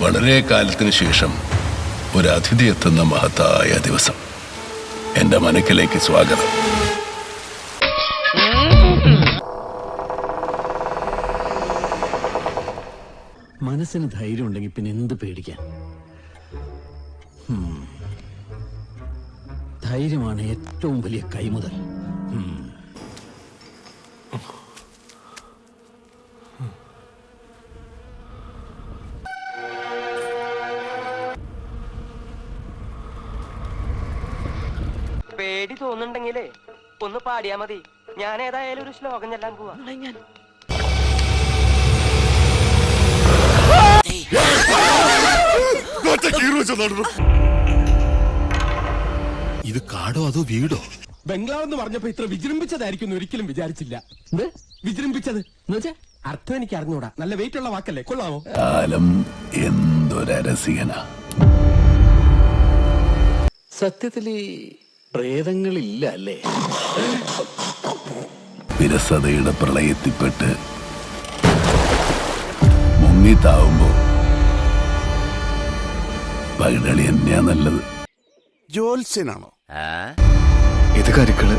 വളരെ കാലത്തിന് ശേഷം ഒരു അതിഥി എത്തുന്ന മഹത്തായ ദിവസം. എന്റെ മനക്കിലേക്ക് സ്വാഗതം. മനസ്സിന് ധൈര്യം ഉണ്ടെങ്കിൽ പിന്നെ എന്ത് പേടിക്കാൻ. ധൈര്യമാണ് ഏറ്റവും വലിയ കൈമുതൽ. പേടി തോന്നുന്നുണ്ടെങ്കിലേ ഒന്ന് പാടിയാ മതി. ഞാൻ ഏതായാലും ഒരു ശ്ലോകം ചെല്ലാൻ പോവാ. ഞാൻ ഇത് കാടോ അതോ വീടോ? ബംഗ്ലാവ് എന്ന് പറഞ്ഞപ്പോ ഇത്ര വിജൃംഭിച്ചതായിരിക്കും ഒരിക്കലും വിചാരിച്ചില്ല. വിജൃംഭിച്ചത്? അർത്ഥം എനിക്ക് അറിഞ്ഞൂടാ. നല്ല വെയിറ്റ് ഉള്ള വാക്കല്ലേ? കൊള്ളാമോ? കാലം എന്തൊരസികന സത്യത്തിൽ ഈ പ്രേതങ്ങളില്ല അല്ലേ വിരസതയുടെ പ്രളയത്തിൽപ്പെട്ട് മുങ്ങിത്താവുമ്പോ പകിടളി തന്നെയാ നല്ലത്. ജോത്സ്യനാണോ ഇത് കരുക്കൾ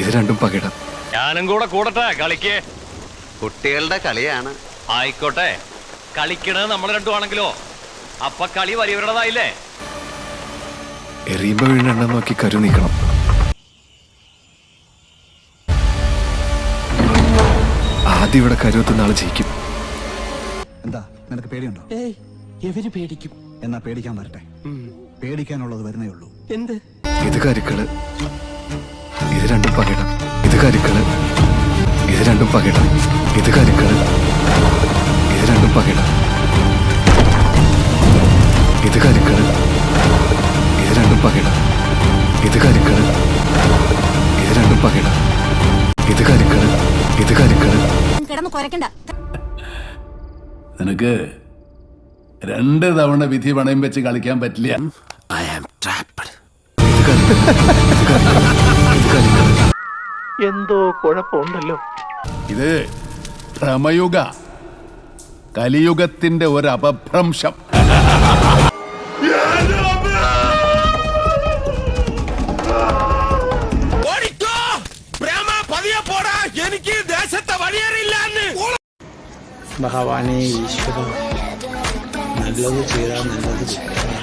ഇത് രണ്ടും പകിട. ഞാനും കൂടെ കൂടട്ടെ കളിക്ക്. കുട്ടികളുടെ കളിയാണ്. ആയിക്കോട്ടെ. കളിക്കണത് നമ്മൾ രണ്ടു ആണെങ്കിലോ? അപ്പൊ കളി വലിയവരുടേതായില്ലേ? എറിയുമ്പോ വീണെണ്ണം നോക്കി കരു നീക്കണം. ആദ്യം ഇവിടെ കരുവത്തുന്ന ആൾ ജയിക്കും. എന്താ നിനക്ക് പേടിയുണ്ടോ? ഏയ് എവര് പേടിക്കും? എന്നാ പേടിക്കാൻ വരട്ടെ. പേടിക്കാനുള്ളത് വരുന്നേ ഉള്ളൂ. എന്ത്? ഇത് കരുക്കൾ ഇത് രണ്ടും പകിടം. ഇത് കരുക്കൾ ഇത് രണ്ടും പകിടം. ഇത് കരുക്കൾ ഇത് രണ്ടും പകിടം. ഇത് കരുക്കൾ പകിടം. ഇത് കരുക്കൾ ഇത് രണ്ടും പകിട. ഇത് കരുക്കൾ ഇത് കരുക്കൾ കിടന്ന് കുരക്കണ്ട നിനക്ക് രണ്ട് തവണ വിധി പണയം വെച്ച് കളിക്കാൻ പറ്റില്ല. ഐ ആം കരുക്കൾ എന്തോ കുഴപ്പമുണ്ടല്ലോ. ഇത് ഭ്രമയുഗ കലിയുഗത്തിന്റെ ഒരു അപഭ്രംശം. ഭഗവാനെ ഈശ്വര നല്ലത് ചെയ്താൽ നല്ലത് കിട്ടണം